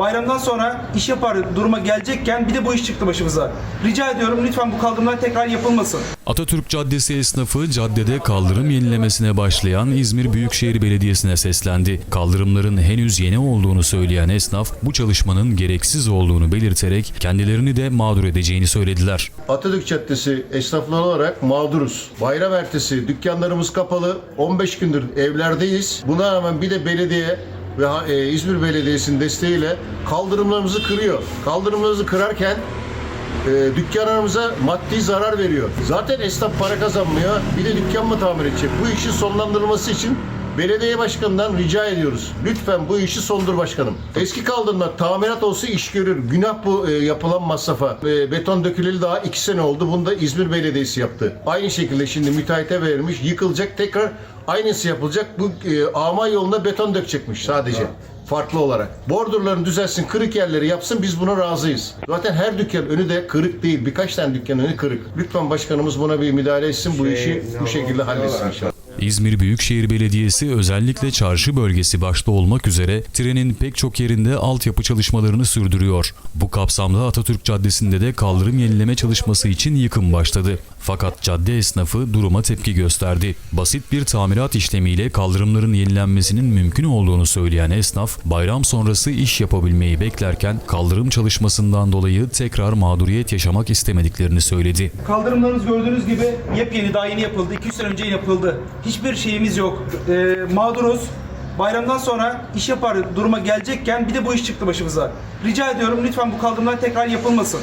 bayramdan sonra iş yapar duruma gelecekken bir de bu iş çıktı başımıza. Rica ediyorum lütfen bu kaldırımlar tekrar yapılmasın. Atatürk Caddesi esnafı caddede kaldırım yenilemesine başlayan İzmir Büyükşehir Belediyesi'ne seslendi. Kaldırımların henüz yeni olduğunu söyleyen esnaf bu çalışmanın gereksiz olduğunu belirterek kendilerini de mağdur edeceğini söylediler. Atatürk Caddesi esnafları olarak mağduruz. Bayram ertesi dükkanlarımız kapalı. 15 gündür evlerdeyiz. Buna rağmen bir de belediye ve e, İzmir Belediyesi'nin desteğiyle kaldırımlarımızı kırıyor. Kaldırımlarımızı kırarken e, dükkanlarımıza maddi zarar veriyor. Zaten esnaf para kazanmıyor. Bir de dükkan mı tamir edecek? Bu işin sonlandırılması için belediye başkanından rica ediyoruz. Lütfen bu işi sondur başkanım. Eski kaldırımlar tamirat olsa iş görür. Günah bu e, yapılan masrafa. E, beton döküleli daha iki sene oldu. Bunu da İzmir Belediyesi yaptı. Aynı şekilde şimdi müteahhite verilmiş. Yıkılacak tekrar aynısı yapılacak. Bu e, ama yoluna beton dökecekmiş sadece farklı olarak. Bordurlarını düzelsin, kırık yerleri yapsın biz buna razıyız. Zaten her dükkan önü de kırık değil. Birkaç tane dükkan önü kırık. Lütfen başkanımız buna bir müdahale etsin. Bu işi bu şekilde halletsin inşallah. İzmir Büyükşehir Belediyesi özellikle çarşı bölgesi başta olmak üzere trenin pek çok yerinde altyapı çalışmalarını sürdürüyor. Bu kapsamda Atatürk Caddesi'nde de kaldırım yenileme çalışması için yıkım başladı. Fakat cadde esnafı duruma tepki gösterdi. Basit bir tamirat işlemiyle kaldırımların yenilenmesinin mümkün olduğunu söyleyen esnaf, bayram sonrası iş yapabilmeyi beklerken kaldırım çalışmasından dolayı tekrar mağduriyet yaşamak istemediklerini söyledi. Kaldırımlarımız gördüğünüz gibi yepyeni daha yeni yapıldı. 200 sene önce yapıldı. Hiçbir şeyimiz yok. Ee, mağduruz. Bayramdan sonra iş yapar duruma gelecekken bir de bu iş çıktı başımıza. Rica ediyorum lütfen bu kaldırımlar tekrar yapılmasın.